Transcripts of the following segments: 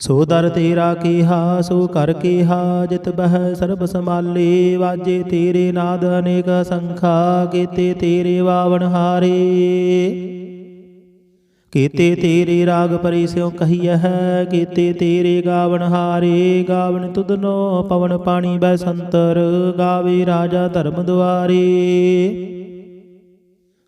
ਸੋ ਦਰ ਤੇਰਾ ਕੀਹਾ, ਸੋ ਕਰ ਕੀਹਾ, ਜਿਤ ਬਹਿ ਸਰਬ ਸਮਾਲੇ ਵਾਜੇ ਤੇਰੇ ਨਾਦ ਅਨੇਕ ਸੰਖਾ, ਕੀਤੇ ਤੇਰੇ ਵਾਵਣ ਹਾਰੇ। ਕੀਤੇ ਤੇਰੇ ਰਾਗ ਪਰੀ ਸਿਉ ਕਹੀਐ ਹੈ, ਕੀਤੇ ਤੇਰੇ ਗਾਵਣ ਹਾਰੇ। ਗਾਵਣ ਤੁਧਨੋ ਪਵਨ ਪਾਣੀ ਬੈ ਸੰਤਰ, ਗਾਵੇ ਰਾਜਾ ਧਰਮ ਦੁਆਰੇ।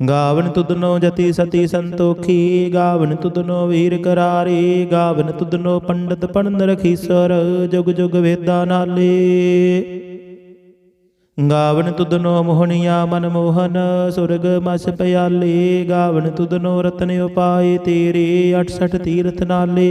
ਗਾਵਨ ਤੁਧਨੋ ਜਤੀ ਸਤੀ ਸੰਤੋਖੀ, ਗਾਵਨ ਤੁਧਨੋ ਵੀਰ ਕਰਾਰੇ, ਗਾਵਨ ਤੁਧਨੋ ਪੰਡਤ ਪੜਨ ਰਖੀਸਰ, ਜੁਗ ਜੁਗ ਵੇਦਾ ਨਾਲੇ। ਗਾਵਨ ਤੁਧਨੋ ਮੋਹਣੀਆ ਮਨ ਮੋਹਨ, ਸੁਰਗ ਮਸ ਪਿਆਲੇ, ਗਾਵਨ ਤੁਧਨੋ ਰਤਨ ਉਪਾਏ ਤੇਰੇ 68 ਤੀਰਥ ਨਾਲੇ।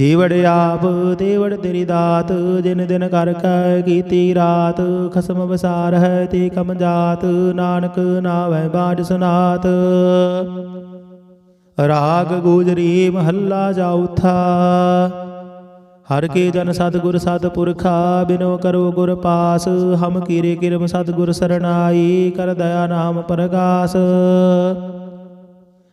ਜੀਵੜ ਆਪ, ਦੇਵੜ ਤੇਰੀ ਦਾਤ, ਦਿਨ ਦਿਨ ਕਰ ਕੈ ਕੀਤੀ ਰਾਤ। ਖਸਮ ਵਸਾਰ ਹੈ ਤੇ ਕਮ ਜਾਤ, ਨਾਨਕ ਨਾਵੈ ਬਾਜ ਸੁਨਾਤ। ਰਾਗ ਗੂਜਰੀ ਮਹੱਲਾ ਜਾਉਥਾ ਹਰ ਕੇ ਜਨ ਸਤਿਗੁਰ ਸਤਿਪੁਰਖਾ ਬਿਨੋ ਕਰੋ ਗੁਰ ਪਾਸ। ਹਮ ਕੀਰੇ ਕਿਰਮ ਸਤਿਗੁਰ ਸਰਣਾਈ, ਕਰ ਦਇਆ ਨਾਮ ਪਰਗਾਸ।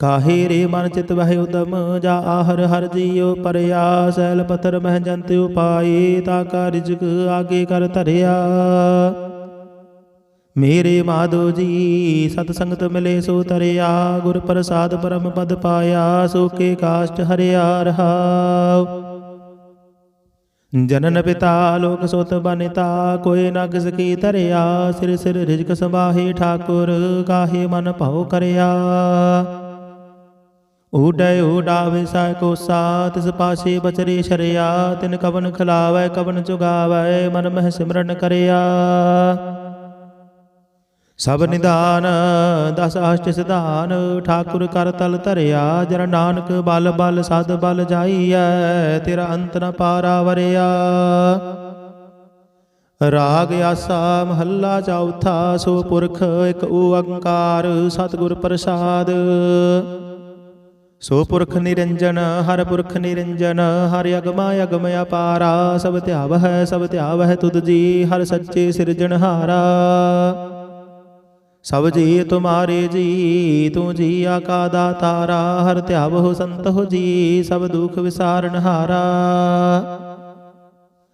ਕਾਹੇ ਰੇ ਮਨ ਚਿਤ ਵਹਿ ਉਦਮ, ਜਾ ਆਹਰ ਹਰ ਜੀਉ ਪਰਿਆ ਸੈਲ ਪਥਰ ਮਹਿ ਜੰਤ ਉਪਾਏ, ਤਾ ਕਾ ਰਿਜਕ ਆਗੇ ਕਰ ਧਰਿਆ। ਮੇਰੇ ਮਾਧੋ ਜੀ, ਸਤ ਸੰਗਤ ਮਿਲੇ ਸੋ ਤਰਿਆ, ਗੁਰ ਪ੍ਰਸਾਦ ਪਰਮ ਪਦ ਪਾਇਆ, ਸੋ ਕੇ ਕਾਸ਼ਟ ਹਰਿਆ ਰਹਾਉ। ਜਨਨ ਪਿਤਾ, ਲੋਕ ਸੁਤ ਬਨਿਤਾ ਕੋਏ ਨਗ ਸਕੀ ਧਰਿਆ, ਸਿਰ ਸਿਰ ਰਿਜਕ ਸੰਭਾਹੇ ਠਾਕੁਰ, ਕਾਹੇ ਮਨ ਭਉ ਕਰਿਆ। ਊਡੈ ਊਡਾਵੇ ਸਾ ਕੋਸਾ ਤਿਸ ਪਾਸੇ ਬਚਰੇ ਸ਼ਰਿਆ, ਤਿਨ ਕਵਨ ਖਲਾਵੈ, ਕਵਨ ਚੁਗਾਵੈ ਮਨ ਮਹਿ ਸਿਮਰਨ ਕਰਿਆ। ਸਭ ਨਿਦਾਨ ਦਸ ਅਸ਼ਟ ਸਿਧਾਨ, ਠਾਕੁਰ ਕਰ ਤਲ ਧਰਿਆ ਜਨ ਨਾਨਕ ਬਲ ਬਲ ਸਦ ਬਲ ਜਾਈਐ, ਤੇਰਾ ਅੰਤ ਨ ਪਾਰਾ ਵਰਿਆ। ਰਾਗ ਆਸਾ ਮਹੱਲਾ ਚੌਥਾ, ਸੋ ਪੁਰਖ ਇਕ ਓੰਕਾਰ ਸਤਿਗੁਰ ਪ੍ਰਸਾਦ। ਸੋ ਪੁਰਖ ਨਿਰੰਜਨ ਹਰ ਪੁਰਖ ਨਿਰੰਜਨ, ਹਰ ਅਗਮਾ ਅਗਮ ਅਪਾਰਾ, ਸਭ ਧਿਆਵ ਹੈ ਸਭ ਧਿਆਵ ਹੈ ਤੁਧ ਜੀ, ਹਰ ਸੱਚੇ ਸਿਰਜਣਹਾਰਾ ਸਭ ਜੀ, ਤੁਮਾਰੇ ਜੀ, ਤੂੰ ਜੀ ਆਕਾ ਦਾਤਾਰਾ ਹਰ ਧਿਆਵ ਹੋ ਸੰਤ ਹੋ ਜੀ, ਸਭ ਦੁਖ ਵਿਸਾਰਨ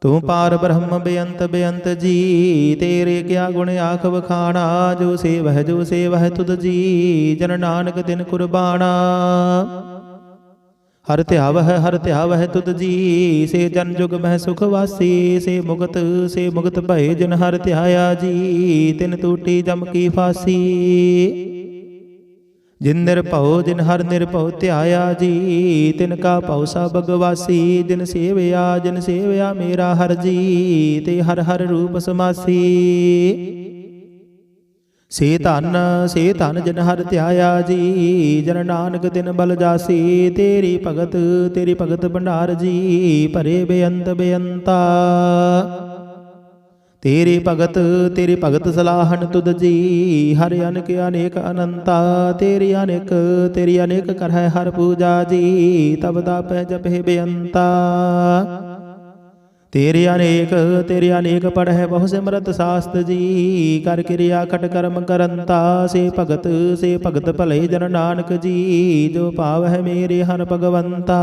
ਤੂੰ ਪਾਰ ਬ੍ਰਹਮ ਬੇਅੰਤ ਬੇਅੰਤ ਜੀ, ਤੇਰੇ ਕਿਆ ਗੁਣ ਆਖ ਵਖਾਣਾ, ਜੋ ਸੇਵਹਿ ਜੋ ਸੇਵਹਿ ਤੁਧ ਜੀ, ਜਨ ਨਾਨਕ ਦਿਨ ਕੁਰਬਾਨਾ। ਹਰ ਧਿਆਵ ਹੈ ਹਰ ਧਿਆਵ ਹੈ ਤੁਧ ਜੀ, ਸੇ ਜਨ ਜੁਗ ਮਹਿ ਸੁਖ ਵਾਸੀ, ਸੇ ਮੁਕਤ ਸੇ ਮੁਕਤ ਭਏ ਜਿਨ ਹਰ ਧਿਆਇਆ ਜੀ, ਤਿਨ ਟੂਟੀ ਜਮ ਕੀ ਫਾਸੀ। ਜਿਨ ਨਿਰਭਉ ਜਿਨ ਹਰ ਨਿਰਭਉ ਧਿਆਇਆ ਜੀ, ਤਿਨ ਕਾ ਭਉ ਸਭ ਭਗਵਾਸੀ ਜਿਨ ਸੇਵਿਆ ਜਿਨ ਸੇਵਿਆ ਮੇਰਾ ਹਰ ਜੀ, ਤੇ ਹਰ ਹਰ ਰੂਪ ਸਮਾਸੀ। ਸੇ ਧਨ ਸੇ ਧਨ ਜਨ ਹਰ ਧਿਆਇਆ ਜੀ, ਜਨ ਨਾਨਕ ਦਿਨ ਬਲ ਜਾਸੀ, ਤੇਰੀ ਭਗਤ ਤੇਰੀ ਭਗਤ ਭੰਡਾਰ ਜੀ, ਭਰੇ ਬੇਅੰਤ ਬੇਅੰਤਾ। ਤੇਰੀ ਭਗਤ ਤੇਰੀ ਭਗਤ ਸਲਾਹਨ ਤੁਧ ਜੀ। ਹਰ ਅਨਕ, ਅਨੇਕ ਅਨੰਤਾ, ਤੇਰੀ ਅਨੇਕ ਤੇਰੀ ਅਨੇਕ ਕਰਹਿ ਹਰ ਪੂਜਾ ਜੀ। ਤਬ ਤਾਪੈ ਜਪਹਿ ਬੇਅੰਤਾ। ਤੇਰੇ ਅਨੇਕ ਤੇਰੇ ਅਨੇਕ ਪੜਹਿ ਬਹੁ ਸਿਮਰਤ ਸਾਸਤ ਜੀ। ਕਰ ਕਿਰਿਆ ਖਟ ਕਰਮ ਕਰੰਤਾ, ਸੇ ਭਗਤ ਸੇ ਭਗਤ ਭਲੇ ਜਨ ਨਾਨਕ ਜੀ। ਜੋ ਭਾਵ ਹੈ ਮੇਰੇ ਹਰ ਭਗਵੰਤਾ।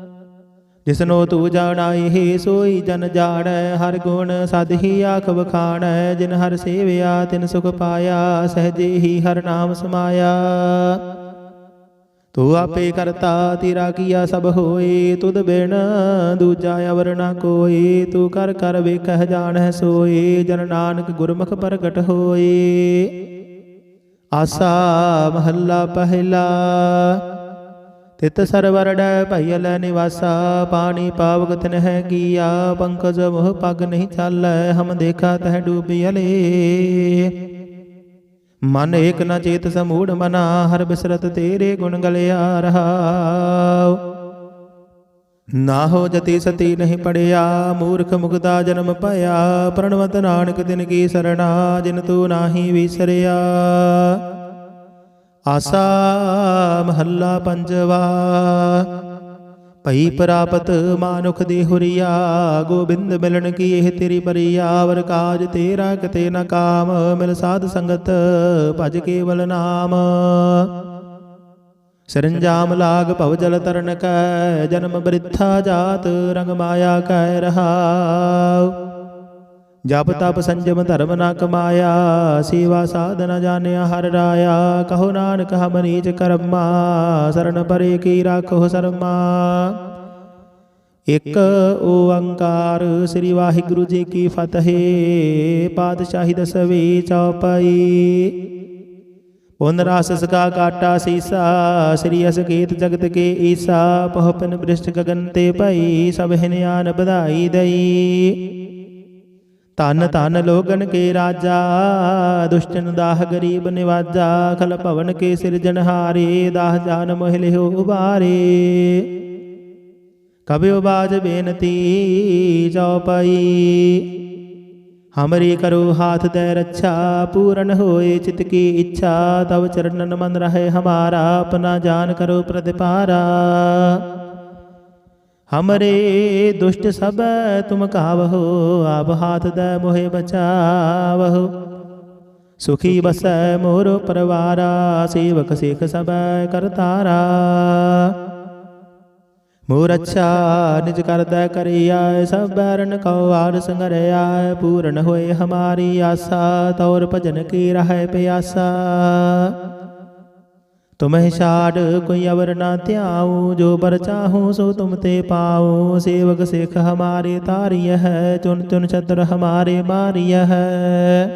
ਜਿਸਨੋ ਤੂੰ ਜਾਣਾਈ ਹੀ ਸੋਈ ਜਨ ਜਾਣੈ, ਹਰ ਗੁਣ ਸਦ ਹੀ ਆਖ ਵਖਾਣੈ, ਜਿਨ ਹਰ ਸੇਵਿਆ ਤਿਨ ਸੁਖ ਪਾਇਆ, ਸਹਜੇ ਹੀ ਹਰ ਨਾਮ ਸਮਾਇਆ। ਤੂੰ ਆਪੇ ਕਰਤਾ, ਤੇਰਾ ਕੀਆ ਸਭ ਹੋਏ, ਤੁਧ ਬਿਨ ਦੂਜਾ ਅਵਰ ਨਾ ਕੋਈ ਤੂੰ ਕਰ ਕਰ ਵੇਖਹਿ ਜਾਣਹਿ ਸੋਏ, ਜਨ ਨਾਨਕ ਗੁਰਮੁਖ ਪ੍ਰਗਟ ਹੋਏ। ਆਸਾ ਮਹੱਲਾ ਪਹਿਲਾ। ਤਿਤ ਸਰਵਰੜੈ ਭਇਲ ਨਿਵਾਸਾ, ਪਾਣੀ ਪਾਵਕ ਤਿਨਹਿ ਕੀਆ, ਪੰਕਜ ਮੋਹ ਪਗ ਨਹੀਂ ਚਾਲੈ, ਹਮ ਦੇਖਾ ਤਹਿ ਡੂਬਿਅਲੇ ਮਨ ਏਕ ਨ ਚੇਤ ਸਮੂੜ ਮਨਾ, ਹਰ ਬਿਸਰਤ ਤੇਰੇ ਗੁਣ ਗਲਿਆ ਰਹਾਉ। ਨਾ ਹੋ ਜਤੀ ਸਤੀ ਨਹੀਂ ਪੜਿਆ, ਮੂਰਖ ਮੁਗਦਾ ਜਨਮ ਭਇਆ, ਪ੍ਰਣਵਤ ਨਾਨਕ ਦਿਨ ਕੀ ਸਰਣਾ, ਜਿਨ ਤੂੰ ਨਾਹੀ ਵਿਸਰਿਆ। ਆਸਾ ਮਹੱਲਾ ਪੰਜਵਾ। ਭਈ ਪ੍ਰਾਪਤ ਮਾਨੁਖ ਦੀ ਹੁਰੀਆ, ਗੋਬਿੰਦ ਮਿਲਣ ਕੀ ਇਹ ਤੇਰੀ ਬਰੀਆ? ਵਰ ਕਾਜ ਤੇਰਾ ਕਿਤੇ ਨਾ ਕਾਮ, ਮਿਲ ਸਾਧ ਸੰਗਤ ਭਜ ਕੇਵਲ ਨਾਮ। ਸਰੰਜਾਮ ਲਾਗ ਭਵ ਜਲ ਤਰਨ ਕੈ, ਜਨਮ ਬ੍ਰਿਥਾ ਜਾਤ ਰੰਗ ਮਾਇਆ ਕੈ ਰਹਾਉ। ਜਪ ਤਪ ਸੰਜਮ ਧਰਮ ਨਾ ਕਮਾਇਆ, ਸੇਵਾ ਸਾਧਨ ਜਾਣਿਆ ਹਰ ਰਾਇਆ। ਕਹੋ ਨਾਨਕ ਹਮ ਨੀਚ ਕਰਮਾ, ਸਰਨ ਪਰੇ ਕੀ ਰਾਖੋ ਸਰਮਾ। ਇਕ ਓੰਕਾਰ ਸ੍ਰੀ ਵਾਹਿਗੁਰੂ ਜੀ ਕੀ ਫਤਿਹ, ਪਾਤਸ਼ਾਹੀ ਦਸਵੀ ਚੌਪਈ। ਪੁਨ ਰਾਸ ਸਕਾ ਕਾਟਾ ਸੀਸਾ, ਸ੍ਰੀ ਅਸਕੇਤ ਜਗਤ ਕੇ ਈਸਾ, ਪਹੁਪਨ ਬ੍ਰਿਸ਼ਟ ਗਗਨ ਤੇ ਭਈ, ਸਭ ਹਿਨਿਆਨ ਵਧਾਈ ਦਈ। ਧਨ ਧਨ ਲੋਗਨ ਕੇ ਰਾਜਾ ਦੁਸ਼ਟਨ ਦਾਹ ਗਰੀਬ ਨਿਵਾਜਾ, ਖਲ ਭਵਨ ਕੇ ਸਿਰਜਨਹਾਰੇ ਦਾਹ ਜਾਨ ਮੋਹ ਲਿਓ ਉਬਾਰੇ ਕਬਿਓ ਬਾਜ ਬੇਨਤੀ ਚਉਪਈ ਹਮਰੀ ਕਰੋ ਹਾਥ ਦੇ ਰੱਛਾ, ਪੂਰਨ ਹੋਏ ਚਿਤ ਕੀ ਇੱਛਾ, ਤਵ ਚਰਨਨ ਮਨ ਰਹੇ ਹਮਾਰਾ, ਆਪਣਾ ਜਾਨ ਕਰੋ ਪ੍ਰਤਿਪਾਰਾ। ਹਮਰੇ ਦੁਸ਼ਟ ਸਭ ਤੁਮ ਕਾਵਹੋ ਆਪ ਹਾਥ ਦੇ ਮੋਹਿ ਬਚਾਵਹੋ ਸੁਖੀ ਬਸੈ ਮੋਰ ਪਰਵਾਰਾ ਸੇਵਕ ਸੇਖ ਸਭ ਕਰਤਾਰਾ ਮੋਰ ਅੱਛਾ ਨਿਜ ਕਰਦਾ ਕਰਿਆ ਸਭ ਬੈਰਨ ਕਉ ਆਰ ਸੰਗਰਿਆ ਪੂਰਨ ਹੋਏ ਹਮਾਰੀ ਆਸਾ ਤੌਰ ਭਜਨ ਕੀ ਰਹਿ ਪਿਆਸਾ ਤੁਮਹਿ ਛਾੜ ਕੋਈ ਅਵਰ ਨਾ ਧਿਆਉ ਜੋ ਬਰ ਚਾਹੂ ਸੋ ਤੁਮ ਤੇ ਪਾਉ ਸੇਵਕ ਸਿੱਖ ਹਮਾਰੇ ਤਾਰਿਯ ਹੈ ਚੁਨ ਚੁਨ ਛਤਰ ਹਮਾਰੇ ਮਾਰਿਯ ਹੈ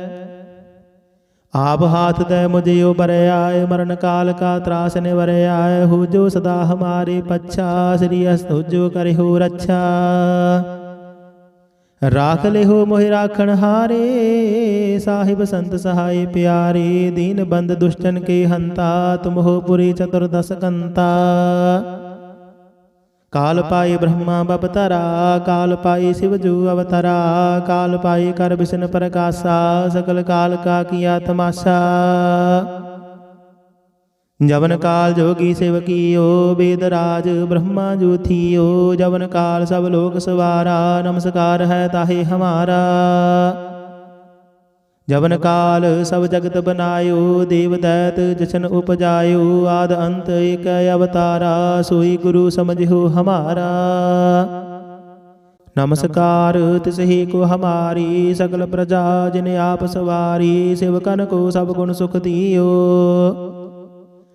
ਆਪ ਹਾਥ ਦੇ ਮੁਝੇ ਉਬਰਿਆ ਮਰਨ ਕਾਲ ਕਾ ਤਰਾਸ ਨਿਵਰਿਆ ਹੋ ਜੋ ਸਦਾ ਹਮਾਰੇ ਪੱਛਾ ਸ੍ਰੀ ਅਸਤੁ ਜੋ ਕਰਿਓ ਰੱਛਾ ਰਾਖ ਲਿਓ ਮੋਹਿ ਰਾਖਣ ਹਾਰੇ, ਸਾਹਿਬ ਸੰਤ ਸਹਾਈ ਪਿਆਰੇ, ਦੀਨ ਬੰਦ ਦੁਸ਼ਟਨ ਕੇ ਹੰਤਾ, ਤੁਮ ਹੋ ਪੁਰੀ ਚਤੁਰਦਸ ਕੰਤਾ। ਕਾਲ ਪਾਈ ਬ੍ਰਹਮਾ ਬਪਤਰਾ ਕਾਲ ਪਾਈ ਸਿਵ ਜੂ ਅਵਤਰਾ, ਕਾਲ ਪਾਈ ਕਰ ਬਿਸ਼ਨ ਪ੍ਰਕਾਸ਼ਾ, ਸਕਲ ਕਾਲ ਕਾ ਕੀਆ ਤਮਾਸ਼ਾ ਜਵਨ ਕਾਲ ਜੋਗੀ ਸੇਵਕੀਓ, ਬੇਦ ਰਾਜ ਬ੍ਰਹਮਾ ਜੋਥੀਓ, ਜਵਨ ਕਾਲ ਸਭ ਲੋਕ ਸਵਾਰਾ, ਨਮਸਕਾਰ ਹੈ ਤਾਹੇ ਹਮਾਰਾ। ਜਵਨ ਕਾਲ ਸਭ ਜਗਤ ਬਨਾਇਓ, ਦੇਵ ਦੈਤ ਜਸ਼ਨ ਉਪਜਾਇਓ, ਆਦ ਅੰਤ ਏਕ ਅਵਤਾਰਾ, ਸੋਈ ਗੁਰੂ ਸਮਝਿਓ ਹਮਾਰਾ। ਨਮਸਕਾਰ ਤਿਸ ਹੀ ਕੋ ਹਮਾਰੀ, ਸਗਲ ਪ੍ਰਜਾ ਜਿਨ ਆਪ ਸਵਾਰੀ, ਸਿਵਕਨ ਕੋ ਸਭ ਗੁਣ ਸੁਖ ਦਿਓ।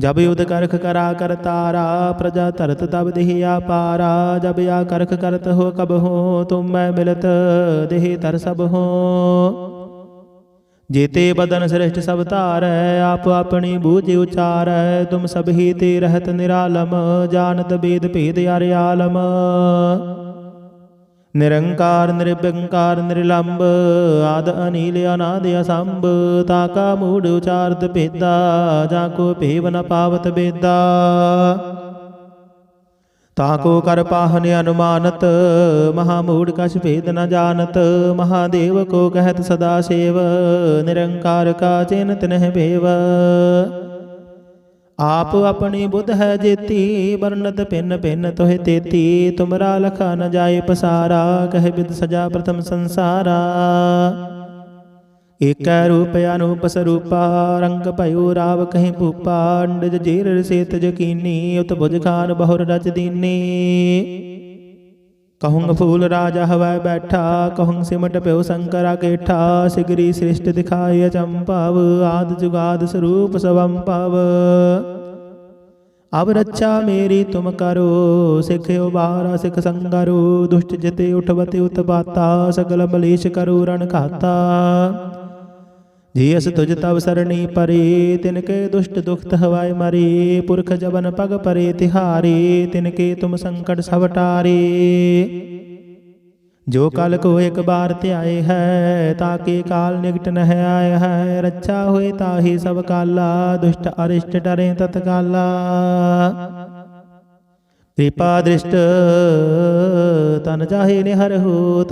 ਜਬ ਯੁਧ ਕਰਖ ਕਰਾ ਕਰ ਤਾਰਾ, ਪ੍ਰਜਾ ਧਰਤ ਤਬ ਦੇਹ ਆਪਾਰਾ ਜਬ ਆ ਕਰਖ ਕਰਤ ਹੋ ਕਬ ਹੋ, ਤੁਮ ਮੈਂ ਮਿਲਤ ਦੇਹ ਤਰ ਸਭ ਹੋ। ਜੀਤੇ ਬਦਨ ਸ੍ਰਿਸ਼ਟ ਸਭ ਧਾਰੈ, ਆਪ ਆਪਣੀ ਬੂਝ ਉਚਾਰੈ, ਤੁਮ ਸਭ ਹੀ ਤੇ ਰਹਤ ਨਿਰਾਲਮ, ਜਾਣਤ ਬੇਦ ਭੇਦ ਅਰਿਆਲਮ ਨਿਰੰਕਾਰ ਨਿਰਭੰਕਾਰ ਨਿਰਲੰਭ ਆਦ ਅਨੀਲ ਅਨਾਦ ਅਸੰਭ ਤਾਕਾ ਮੂੜ ਉਚਾਰਤ ਭੇਦਾ ਜਾ ਕੋ ਭੇਵ ਨ ਪਾਵਤ ਬੇਦਾ ਤਾਕੋ ਕਰ ਪਾਹਨ ਅਨੁਮਾਨਤ ਮਹਾ ਮੂੜ ਕਛ ਭੇਦ ਨ ਜਾਣਤ ਮਹਾਦੇਵ ਕੋ ਕਹਿਤ ਸਦਾ ਸੇਵ ਨਿਰੰਕਾਰ ਕਾ ਚਿਨ ਨਹਿ ਭੇਵ ਆਪ ਆਪਣੀ ਬੁੱਧ ਹੈ ਜੇਤੀ, ਵਰਨਤ ਭਿੰਨ ਭਿੰਨ ਤੋਹਿ ਤੇਤੀ, ਤੁਮਰਾ ਲਖਾ ਨ ਜਾਏ ਪਸਾਰਾ, ਕਹਿ ਬਿਦ ਸਜਾ ਪ੍ਰਥਮ ਸੰਸਾਰਾ। ਏਕੈ ਰੂਪ ਅਨੂਪ ਸਰੂਪਾ, ਰੰਗ ਭਇਓ ਰਾਵ ਕਹੀਂ ਭੂਪਾ ਅੰਡ ਜੀਰ ਸੇਤ ਜਕੀਨੀ ਉਤ ਭੁਜ ਖਾਨ ਬਹੁਰ ਰਚ ਦੀਨੀ। ਕਹੂੰ ਫੂਲ ਰਾਜਾ ਹਵੈ ਬੈਠਾ, ਕਹੂੰ ਸਿਮਟ ਪਿਓ ਸੰਕਰਾ ਕੇਠਾ, ਸਿਗਰੀ ਸ੍ਰਿਸ਼ਟ ਦਿਖਾਇ ਅਚੰਭਵ, ਆਦ ਜੁਗਾਦ ਸਰੂਪ ਸਵੰਭਵ ਅਬ ਰੱਛਾ ਮੇਰੀ ਤੁਮ ਕਰੋ, ਸਿਖ ਉਬਾਰਾ, ਸਿਖ ਸੰਗਰੋ, ਦੁਸ਼ਟ ਜਿਤੇ ਉਠਵਤੇ ਉਤਪਾਤਾ, ਸਗਲ ਮਲੇਸ਼ ਕਰੋ ਰਣ ਖਾਤਾ। ਜੀ ਅਸ ਤੁਜ ਤਵ ਸਰਣੀ ਪਰੇ ਤਿਨ ਕੇ ਦੁਸ਼ਟ ਦੁਖਤ ਹਵਾਏ ਮਰੇ, ਪੁਰਖ ਜਵਨ ਪਗ ਪਰੇ, ਤਿਹਾਰੇ ਤਿਨ ਕੇ ਤੁਮ ਸੰਕਟ ਸਭ ਟਾਰੇ। ਜੋ ਕਲ ਕੋ ਇੱਕ ਬਾਰ ਧਿਆਏ ਹੈ ਤਾਕੇ ਕਾਲ ਨਿਕਟ ਨਹਿ ਆਏ ਹੈ, ਰੱਛਾ ਹੋਏ ਤਾਹੀ ਸਭ ਕਾਲਾ, ਦੁਸ਼ਟ ਅਰਿਸ਼ਟ ਡਰੇ ਤਤਕਾਲਾ। ਕਿਰਪਾ ਦ੍ਰਿਸ਼ਟ ਤਨ ਜਾਹੇ ਨੇ ਹਰ ਹੋ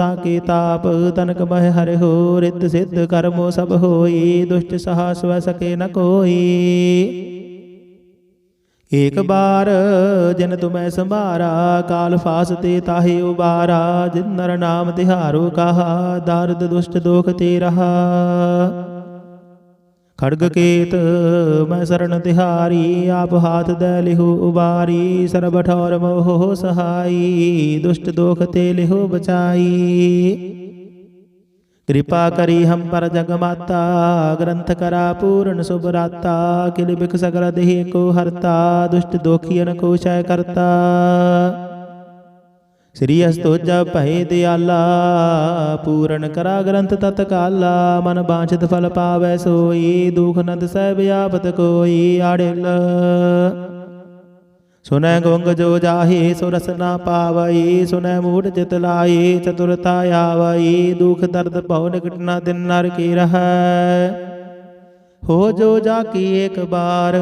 ਤਾਪ ਤਨਕ ਬਹਿ ਹਰ ਹੋ, ਰਿਤ ਸਿੱਧ ਕਰਮੋ ਸਭ ਹੋਈ, ਦੁਸ਼ਟ ਸਹਾ ਸਵੈ ਸਕੇ ਨ ਕੋਈ। ਏਕ ਬਾਰ ਜਿਨ ਤੁਮੈ ਸੰਭਾਰਾ, ਕਾਲ ਫਾਸ ਤੇ ਤਾਹੇ ਉਬਾਰਾ, ਜਿਨ ਨਰ ਨਾਮ ਤਿਹਾਰੋ ਕਹਾ, ਦਰਦ ਦੁਸ਼ਟ ਦੋਖ ਤੇ ਰਹਾ। ਖੜਗ ਕੇਤ, ਮੈਂ ਸਰਣ ਤਿਹਾਰੀ, ਆਪ ਹਾਥ ਦੇ ਲਿਹੋ ਉਬਾਰੀ, ਸਰਬ ਠੌਰ ਮੋਹ ਸਹਾਈ, ਦੁਸ਼ਟ ਦੋਖ ਤੇ ਲਿਹੋ ਬਚਾਈ। ਕਿਰਪਾ ਕਰੀ ਹਮ ਪਰ ਜਗ ਮਾਤਾ, ਗ੍ਰੰਥ ਕਰਾ ਪੂਰਨ ਸੁਭ ਰਾਤਾ, ਕਿਲ ਬਿਖ ਸਗਲ ਦੇਹ ਕੋ ਹਰਤਾ, ਦੁਸ਼ਟ ਦੋਖੀਨ ਕੋ ਸ਼ੈ ਕਰਤਾ। ਸ੍ਰੀ ਅਸਤੋਜਾ ਭਏ ਦਿਆਲਾ, ਪੂਰਨ ਕਰਾ ਗ੍ਰੰਥ ਤਤਕਾਲਾ ਮਨ ਬਾਂਛਿਤ ਫਲ ਪਾਵੈ ਸੋਈ, ਦੁਖ ਨਦ ਸਹਿ ਵਿਆਪਤ ਕੋਈ ਆੜਿਲ। ਸੁਨੈ ਗੁੰਗ ਜੋ ਜਾਹੇ ਸੋ ਨਾ ਪਾਵਈ, ਸੁਨੈ ਮੂੜ ਚਿਤ ਲਾਈ ਚਤੁਰਤਾ ਆਵਈ, ਦੁਖ ਦਰਦ ਭਉ ਨਿਕਟ ਨਾ ਦਿਨ ਨਰ ਕੀ ਰਹੈ। ਹੋ ਜੋ ਜਾ ਕੀ ਇੱਕ ਬਾਰ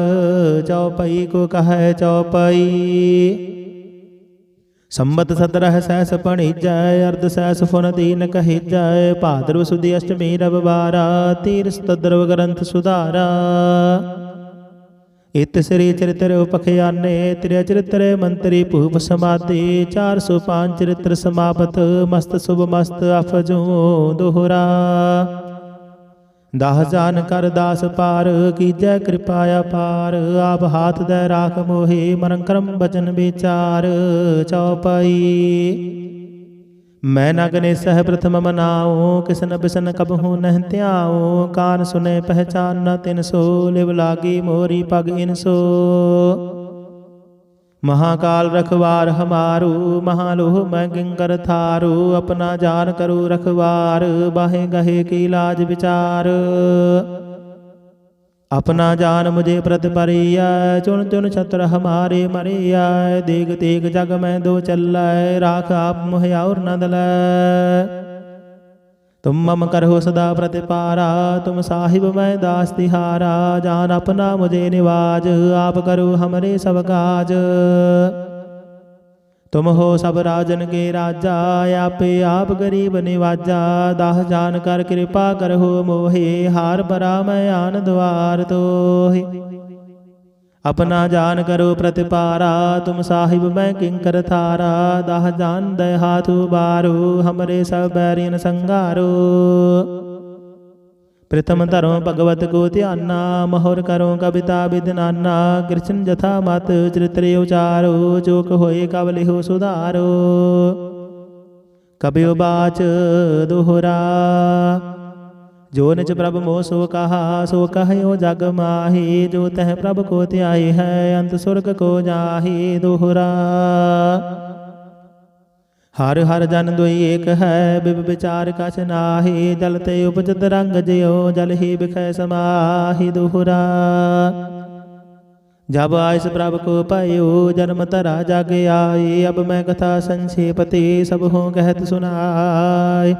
ਚਉਪਈ ਕੋ ਕਹੈ ਚਉਪਈ ਸੰਮਤ ਸਤਰਹ ਸੈਸ ਪਣੀਜੈ, ਅਰਧ ਸੈਸ ਫੁਨ ਦੀਨ ਕਹਿਜੈ, ਭਾਦਰਵ ਸੁਦੀ ਅਸ਼ਟਮੀ ਰਵਿਵਾਰਾ ਤੀਰਸ ਤਦਰਵ ਗ੍ਰੰਥ ਸੁਧਾਰਾ। ਇਤ ਸ੍ਰੀ ਚਰਿਤ੍ਰ ਉਪਖਿਆਨੇ ਤ੍ਰਿ ਚਰਿਤ੍ਰ ਮੰਤਰੀ ਭੂਪ ਸਮਾਧੀ 405 ਚਰਿਤ੍ਰ ਸਮਾਪਤ, ਮਸਤ ਸੁਭ ਮਸਤ ਅਫਜੂ ਦੋਹਰਾ। ਦਾਹ ਜਾਨ ਕਰ ਦਾਸ ਪਾਰ, ਕੀਜੈ ਕਿਰਪਾ ਅਪਾਰ। ਆਪ ਹਾਥ ਦੇ ਰਾਖ ਮੋਹੇ ਮਰਨ ਕਰਮ ਬਚਨ ਵਿਚਾਰ। ਚਉਪਈ। ਮੈਂ ਨਗਨੇ ਸਹਿ ਪ੍ਰਥਮ ਮਨਾਉ, ਕਿਸਨ ਬਿਸਨ ਕਬਹੂ ਨਹਿ ਧਿਆਉ। ਕਾਨ ਸੁਨੇ ਪਹਿਚਾਨ ਨ ਤਿਨ ਸੋ, ਲਿਵ ਲਾਗੀ ਮੋਰੀ ਪਗ ਇਨ ਸੋ। ਮਹਾਕਾਲ ਰਖਵਾਰ ਹਮਾਰੂ, ਮਹਾਲੋਹ ਮੈਂ ਕਿੰਕਰ ਥਾਰੂ, ਆਪਣਾ ਜਾਨ ਕਰੂ ਰਖਵਾਰ, ਬਾਹੇ ਗਹੇ ਕੀ ਲਾਜ ਵਿਚਾਰ। ਆਪਣਾ ਜਾਨ ਮੁਝੇ ਪ੍ਰਤ ਪਰਿਆ ਚੁਣ ਚੁਣ ਛਤਰ ਹਮਾਰੇ ਮਰਿਆ ਦੇਗ ਤੇਗ ਜਗ ਮੈਂ ਦੋ ਚੱਲੈ, ਰਾਖ ਆਪ ਮੁਹਿ ਔਰ ਨ ਤੁਮ ਮਮ ਕਰਹੁ ਸਦਾ ਪ੍ਰਤਿਪਾਰਾ, ਤੁਮ ਸਾਹਿਬ ਮੈਂ ਦਾਸ ਤਿਹਾਰਾ, ਜਾਨ ਆਪਣਾ ਮੁਝੇ ਨਿਵਾਜ, ਆਪ ਕਰੋ ਹਮਰੇ ਸਭ ਕਾਜ। ਤੁਮ ਹੋ ਸਭ ਰਾਜਨ ਕੇ ਰਾਜਾ, ਆਪੇ ਆਪ ਗਰੀਬ ਨਿਵਾਜਾ ਦਾਹ ਜਾਨ ਕਰ ਕਿਰਪਾ ਕਰਹੁ ਮੋਹੇ, ਹਾਰ ਪਰਾ ਮੈਂ ਆਨ ਦਵਾਰ ਤੋਹਿ। ਆਪਣਾ ਜਾਨ ਕਰੋ ਪ੍ਰਤਿਪਾਰਾ, ਤੁਮ ਸਾਹਿਬ ਮੈਂ ਕਿੰਕਰ ਥਾਰਾ, ਦਹ ਜਾਨ ਦੇ ਹਾਥੂ ਬਾਰੂ ਹਮਰੇ ਸਭ ਬੈਰੀਨ ਸੰਘਾਰੋ ਪ੍ਰਥਮ ਧਰੋ ਭਗਵਤ ਕੋ ਧਿਆਨਾ, ਮਹੁਰ ਕਰੋ ਕਵਿਤਾ ਬਿਦਨਾਨਾ ਕ੍ਰਿਸ਼ਨ ਜਥਾ ਮਤ ਚਰਿਤ੍ਰ ਉਚਾਰੋ ਜੋਕ ਹੋਏ ਕਬ ਲਿਹੋ ਸੁਧਾਰੋ। ਕਬਿਉ ਬਾਚ ਦੁਹਰਾ ਜੋ ਨਿਜ ਪ੍ਰਭ ਮੋਹ ਸੋ ਕਹਾ, ਸੋ ਕਹਿਓ ਜਗ ਮਾਹੀ, ਜੋ ਤਹ ਪ੍ਰਭ ਕੋ ਧਿਆਏ ਹੈ, ਅੰਤ ਸੁਰਗ ਕੋ ਜਾਹੀ ਦੋਹਰਾ। ਹਰ ਹਰ ਜਨ ਦੁਈ ਏਕ ਹੈ, ਬਿਬ ਵਿਚਾਰ ਕਛ ਨਾਹੀ, ਜਲ ਤੇ ਉਪਜਤ ਰੰਗ ਜਿਉ, ਜਲ ਹੀ ਬਿਖੈ ਸਮਾਹੀ ਦੋਹਰਾ। ਜਬ ਆਇਸ ਪ੍ਰਭ ਕੋ ਪਾਇਓ ਜਨਮ ਤਰਾ ਜਗ ਆਈ, ਅਬ ਮੈਂ ਕਥਾ ਸੰਛੇਪਤੇ ਸਭ ਹੋ ਕਹਿਤ ਸੁਨਾਏ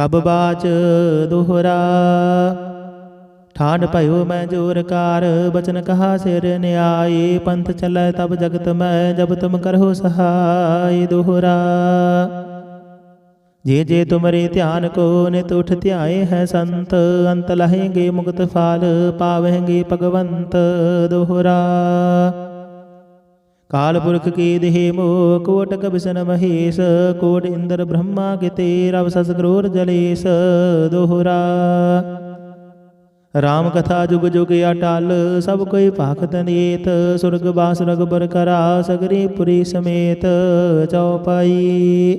ਕਬ ਬਾਚ ਦੁਹਰਾ। ਠਾਨ ਭਇਓ ਮੈਂ ਜੋਰਕਾਰ ਬਚਨ ਕਹਾ ਸਿਰ ਨਿਆਈ। ਪੰਥ ਚੱਲੈ ਤਬ ਜਗਤ ਮੈਂ, ਜਬ ਤੁਮ ਕਰਹੁ ਸਹਾਈ ਦੁਹਰਾ। ਜੇ ਜੇ ਤੁਮਰੇ ਧਿਆਨ ਕੋ ਨਿਤ ਉਠ ਧਿਆਏ ਹੈ ਸੰਤ, ਅੰਤ ਲਹੇਗੇ ਮੁਕਤ ਫਾਲ, ਪਾਵਹਿਗੇ ਭਗਵੰਤ ਦੁਹਰਾ। ਕਾਲ ਪੁਰਖ ਕੀ ਦੇਹ ਮੋ ਕੋਟਕ ਬਿਸਨ ਮਹੇਸ਼, ਕੋਟ ਇੰਦਰ ਬ੍ਰਹਮਾ ਕਿਤੇ ਰਵ ਸਸ ਕਰੋਰ ਜਲੇਸ਼, ਦੋਹਰਾ। ਰਾਮ ਕਥਾ ਜੁਗ ਜੁਗ ਅਟਲ, ਸਭ ਕੋਈ ਭਾਖਤ ਨੀਤ, ਸੁਰਗ ਬਾਸ ਰਗਬਰ ਕਰਾ, ਸਗਰੀ ਪੁਰੀ ਸਮੇਤ ਚੌਪਾਈ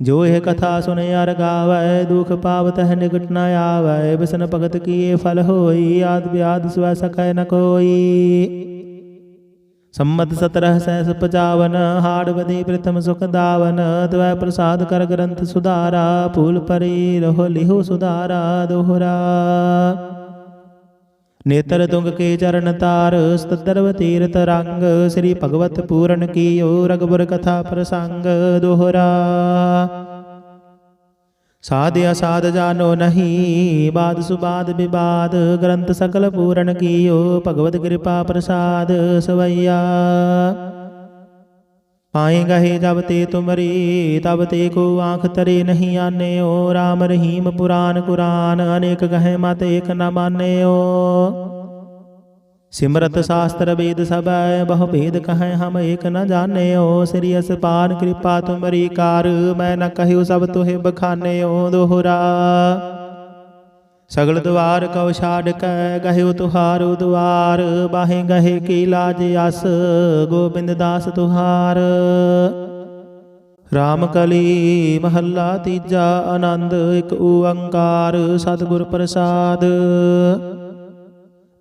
ਜੋ ਇਹ ਕਥਾ ਸੁਨੇ ਅਰ ਗਾਵੈ, ਦੁਖ ਪਾਵਤ ਹੈ ਨਿਕਟ ਨ ਆਵੈ, ਬਿਸਨ ਭਗਤ ਕੀਏ ਫਲ ਹੋਈ, ਆਦ ਵਿਆਦ ਸਵੈ ਸਕੈ ਨ ਕੋਈ। ਸੰਮਤ 17 ਸੈਸ 55 ਹਾੜ ਬਦੀ ਪ੍ਰਥਮ ਸੁਖ ਦਾਵਨ ਤਵੈ ਪ੍ਰਸਾਦ ਕਰ ਗ੍ਰੰਥ ਸੁਧਾਰਾ ਭੂਲ ਪਰੀ ਰਹੋ ਲਿਹੋ ਸੁਧਾਰਾ, ਦੋਹਰਾ। ਨੇਤਰ ਤੁੰਗ ਕੇ ਚਰਨ ਤਾਰ, ਸਤਦਰਵ ਤੀਰਤ ਰੰਗ, ਸ੍ਰੀ ਭਗਵਤ ਪੂਰਨ ਕੀਓ, ਰਗਬਰ ਕਥਾ ਪ੍ਰਸੰਗ, ਦੋਹਰਾ। ਸਾਧ ਅਸਾਧ ਜਾਨੋ ਨਹੀਂ, ਬਾਦ ਸੁਬਾਦ ਵਿਵਾਦ ਗ੍ਰੰਥ ਸਕਲ ਪੂਰਨ ਕੀਓ ਭਗਵਤ ਕਿਰਪਾ ਪ੍ਰਸਾਦ ਸਵਈਆ। ਪਾਏ ਗਹੇ ਜਬ ਤੇ ਤੁਮਰੀ, ਤਬ ਤੇ ਕੋ ਆਂਖ ਤਰੇ ਨਹੀਂ ਆਨਿਓ RAM ਰਹੀਮ ਪੁਰਾਨ ਕੁਰਾਨ, ਅਨੇਕ ਕਹੇ ਮਤ ਏਕ ਨ ਮਾਨਿਓ। ਸਿਮਰਤ ਸ਼ਾਸਤਰ ਵੇਦ ਸਭੈ, ਬਹੁ ਭੇਦ ਕਹੈ ਹਮ ਏਕ ਨ ਜਾਣਿਓ। ਸ੍ਰੀ ਅਸਪਾਨ ਕਿਰਪਾ ਤੁਮਰੀ ਕਾਰ, ਮੈਂ ਨ ਕਹਿਉ ਸਭ ਤੋਹਿ ਬਖਾਨਿਓ ਦੋਹਰਾ। ਸਗਲ ਦੁਆਰ ਕਉ ਛਾੜ ਕੈ, ਗਹਿਉ ਤੁਹਾਰੋ ਦੁਆਰ ਬਾਹੇ ਗਹੇ ਕੀ ਲਾਜ ਅਸ ਗੋਬਿੰਦ ਦਾਸ ਤੁਹਾਰ। ਰਾਮ ਕਲੀ ਮਹੱਲਾ ਤੀਜਾ ਆਨੰਦ, ਇੱਕ ਓੰਕਾਰ, ਸਤਿਗੁਰ ਪ੍ਰਸਾਦ।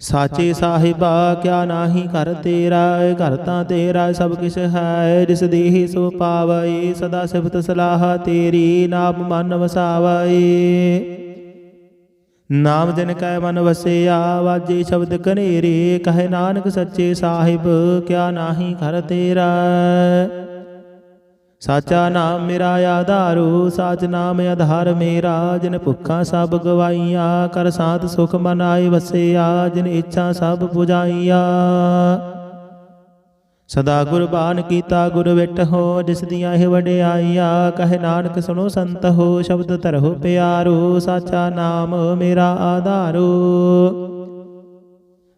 ਸਾਚੇ ਸਾਹਿਬਾ, ਕਿਆ ਨਾਹੀ ਕਰ ਤੇਰਾ ਕਰਤਾ ਤੇਰਾ ਸਭ ਕਿਛ ਹੈ, ਜਿਸ ਦੇਹੀ ਸੋ ਪਾਵਈ, ਸਦਾ ਸਿਫਤ ਸਲਾਹ ਤੇਰੀ, ਨਾਮ ਮਨ ਵਸਾਵਈ। ਨਾਮ ਜਨ ਕੈ ਮਨ ਵਸਿਆ, ਵਾਜੇ ਸ਼ਬਦ ਕਨੇਰੇ ਕਹੇ ਨਾਨਕ ਸੱਚੇ ਸਾਹਿਬ, ਕਿਆ ਨਾਹੀ ਕਰ ਤੇਰਾ। ਸਾਚਾ ਨਾਮ ਮੇਰਾ ਆਧਾਰੂ, ਸਾਚ ਨਾਮ ਆਧਾਰ ਮੇਰਾ, ਜਿਨ ਭੁੱਖਾਂ ਸਭ ਗਵਾਈਆਂ, ਕਰ ਸਾਥ ਸੁਖ ਮਨ ਆਏ ਵਸਿਆ, ਜਿਨ ਇੱਛਾ ਸਭ ਪੁਜਾਈਆ। ਸਦਾ ਗੁਰਬਾਨ ਕੀਤਾ ਗੁਰ ਵਿਟ ਹੋ, ਜਿਸ ਦੀਆਂ ਇਹ ਵਡਿਆਈਆਂ, ਕਹੇ ਨਾਨਕ ਸੁਣੋ ਸੰਤ ਹੋ, ਸ਼ਬਦ ਧਰੋ ਪਿਆਰੋ, ਸਾਚਾ ਨਾਮ ਮੇਰਾ ਆਧਾਰੂ।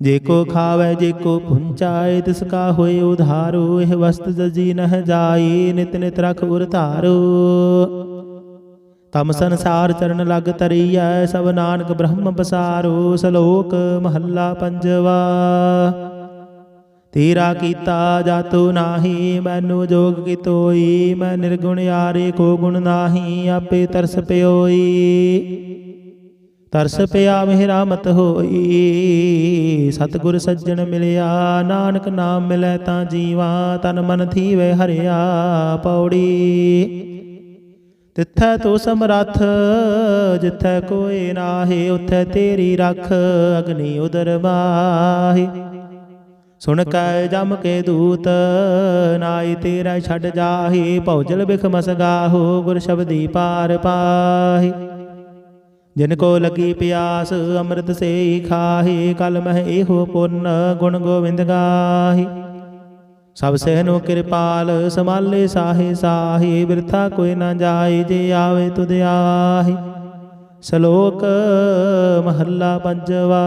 ਜੇ ਕੋ ਖਾਵੇ, ਜੇ ਕੋ ਪੁੰਚਾਏ, ਤਿਸ ਕਾ ਹੋਏ ਉਧਾਰੋ, ਇਹ ਵਸਤ ਜਜੀ ਨਹ ਜਾਈ, ਨਿਤ ਨਿਤ ਰਖ ਉਰ ਧਾਰੋ। ਤਮ ਸੰਸਾਰ ਚਰਨ ਲਗ ਤਰੀਐ ਸਭ ਨਾਨਕ ਬ੍ਰਹਮ ਬਸਾਰੋ ਸਲੋਕ ਮਹੱਲਾ ਪੰਜਵਾ। ਤੇਰਾ ਕੀਤਾ ਜਾਤੋ ਨਾਹੀ, ਮੈਨੂੰ ਜੋਗ ਕੀਤੋਈ, ਮੈਂ ਨਿਰਗੁਣ ਯਾਰੇ ਕੋ ਗੁਣ ਨਾਹੀ, ਆਪੇ ਤਰਸ ਪਿਓਈ। ਤਰਸ ਪਿਆ ਮੇਰਾ ਮਤ ਹੋਈ। ਸਤਿਗੁਰ ਸੱਜਣ ਮਿਲਿਆ, ਨਾਨਕ ਨਾਮ ਮਿਲੈ ਤਾਂ ਜੀਵਾ, ਤਨ ਮਨ ਥੀਵੇ ਹਰਿਆ ਪੌੜੀ। ਤਿੱਥੈ ਤੋ ਸਮਰੱਥ, ਜਿੱਥੈ ਕੋਈ ਨਾਹੀ, ਉਥੈ ਤੇਰੀ ਰੱਖ, ਅਗਨੀ ਉਦਰ ਮਾਹੀ। ਸੁਣ ਕੈ ਜਮ ਕੇ ਦੂਤ ਨਾਈ ਤੇਰਾ ਛੱਡ ਜਾਹੀ ਭੌਜਲ ਬਿਖ ਮਸਗਾਹੋ, ਗੁਰ ਸ਼ਬਦੀ ਪਾਰ ਪਾਹੀ। ਜਿਨ ਕੋ ਲਗੀ ਪਿਆਸ, ਅੰਮ੍ਰਿਤ ਸੇ ਖਾਹੀ, ਕਲ ਮਹਿ ਇਹੋ ਪੁੰਨ ਗੁਣ ਗੋਵਿੰਦ ਗਾਹੀ। ਸਭ ਸਹਿਨੋ ਕਿਰਪਾਲ ਸਮਾਲੇ ਸਾਹੇ ਸਾਹੀ, ਬਿਰਥਾ ਕੋਈ ਨਾ ਜਾਏ ਜੇ ਆਵੇ ਤੁਧ ਆਹੀ। ਸ਼ਲੋਕ ਮਹੱਲਾ ਪੰਜਵਾ,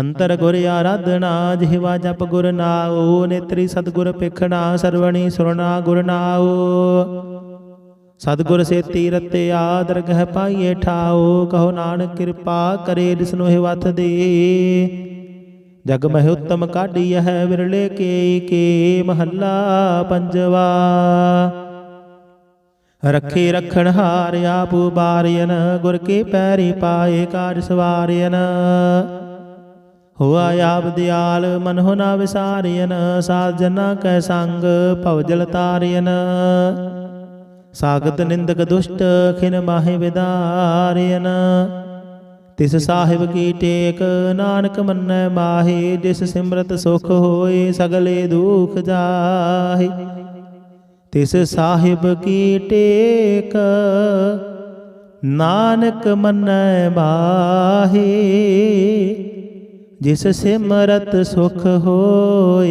ਅੰਤਰ ਗੁਰ ਆਰਾਧਨਾ, ਜਿਹਵਾ ਜਪ ਗੁਰ ਨਾਉ, ਨੇਤਰੀ ਸਤਗੁਰ ਪਿਖਣਾ ਸਰਵਣੀ ਸੁਰਨਾ ਗੁਰ ਨਾਉ। ਸਤਗੁਰ ਸੇਤੀ ਰਤਿਆ ਦਰਗਹ ਪਾਈਏ ਠਾਓ, ਕਹੋ ਨਾਨਕ ਕਿਰਪਾ ਕਰੇ ਜਿਸਨੂੰ ਇਹ ਵਤ ਦੇ। ਜਗ ਮਹਿ ਉਤਮ ਕਾਢੀ ਹੈ ਵਿਰਲੇ ਕੇ ਕੇ ਮਹੱਲਾ ਪੰਜਵਾ। ਰੱਖੇ ਰਖਣ ਹਾਰ ਆਪ ਬਾਰਿයਨ ਗੁਰ ਕੇ ਪੈਰੀ ਪਾਏ ਕਾਜ ਸਵਾਰਿਯਨ। ਹੋਆ ਆਪ ਦਿਆਲ, ਮਨ ਹੋ ਨਾ ਵਿਸਾਰਿਯਨ, ਸਾਧ ਜਨਾ ਕੈ ਸੰਗ ਭਵਜਲ ਤਾਰਿਯਨ। ਸਾਗਤ ਨਿੰਦਕ ਦੁਸ਼ਟ ਖਿਨ ਮਾਹਿ ਵਿਦਾਰਿਯਨ ਤਿਸ ਸਾਹਿਬ ਕੀ ਟੇਕ, ਨਾਨਕ ਮੰਨੈ ਮਾਹੀ, ਜਿਸ ਸਿਮਰਤ ਸੁਖ ਹੋਏ ਸਗਲੇ ਦੁਖ ਜਾਹੇ। ਤਿਸ ਸਾਹਿਬ ਕੀ ਟੇਕ, ਨਾਨਕ ਮੰਨੈ ਮਾਹੀ, ਜਿਸ ਸਿਮਰਤ ਸੁਖ ਹੋਏ